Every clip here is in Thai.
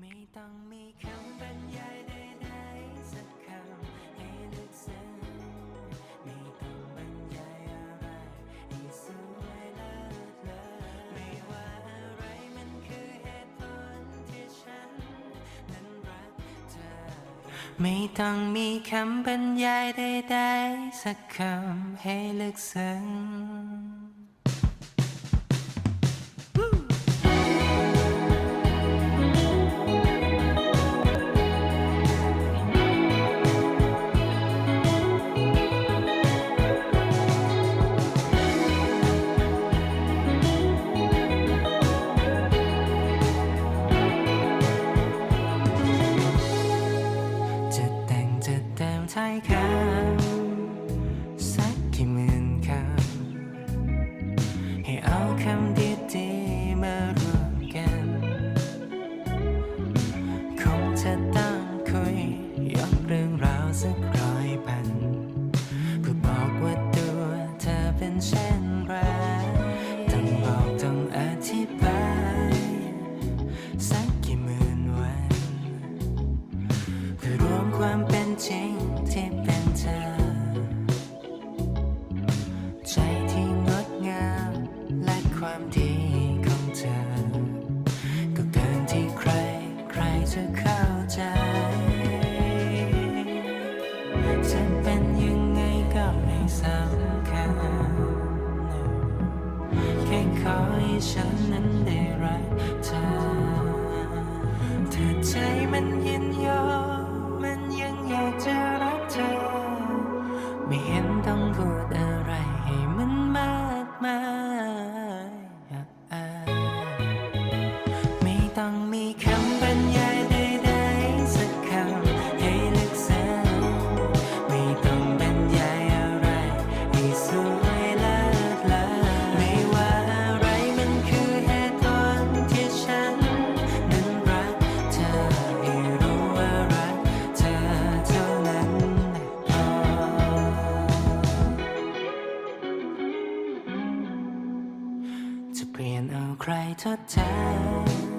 ไม่ต้องมีคำบรรยายใดๆสักคำให้ลึกซึ้งไม่ต้องบรรยายอะไรให้สวยเลิศเลอไม่ว่าอะไรมันคือเหตุผลที่ฉันนั้นรักเธอ ไม่ต้องมีคำบรรยายใดๆสักคำให้ลึกซึ้ง คำสักกี่หมื่นคำให้เอาคำดีๆมารวมกัน คงจะต้องคุยยกเรื่องราวสักร้อยพันเพื่อบอกว่าตัวเธอเป็นเช่นไรต้องบอกต้องอธิบาย สักกี่หมื่นวันเพื่อรวมความเป็นจริง ที่เป็นเธอ ใจที่งดงามและความดีของเธอ ก็เกินที่ใครใครจะเข้าใจจะเป็นยังไงก็ไม่สำคัญแค่ขอให้ฉัน ต้องมีคำบรรยายใดๆสักคำให้ลึกซึ้งไม่ต้องบรรยายอะไรให้สวยเลิศเลอไม่ว่าอะไรมันคือเหตุผลที่ฉันนั้นรักเธอให้รู้ว่ารักเธอเท่านั้นพอ จะเปลี่ยนเอาใครทดแทน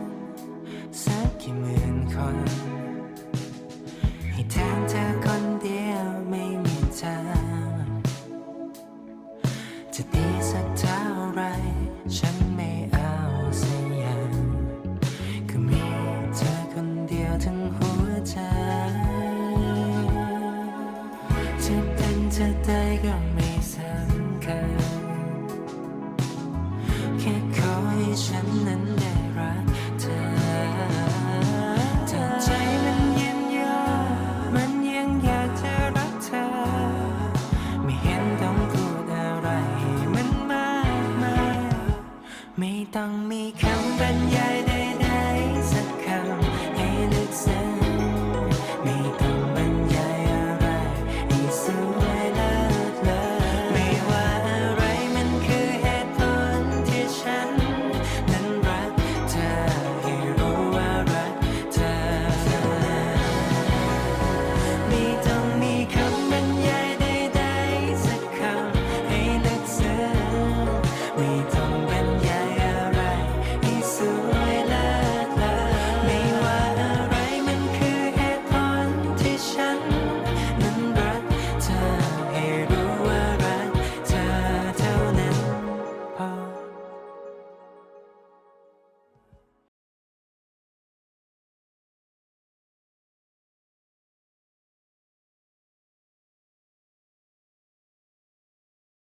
กี่หมื่นคน ให้แทนเธอคนเดียวไม่มีทางจะดีสักเท่าไร ฉันไม่เอาสักอย่างก็มีเธอคนเดียวทั้งหัวใจจะเป็นจะตายก็ไม่สำคัญแค่ขอให้ฉันนั้น ไม่ต้องมีคำบรรยายใดๆสักคำให้ลึกซึ้ง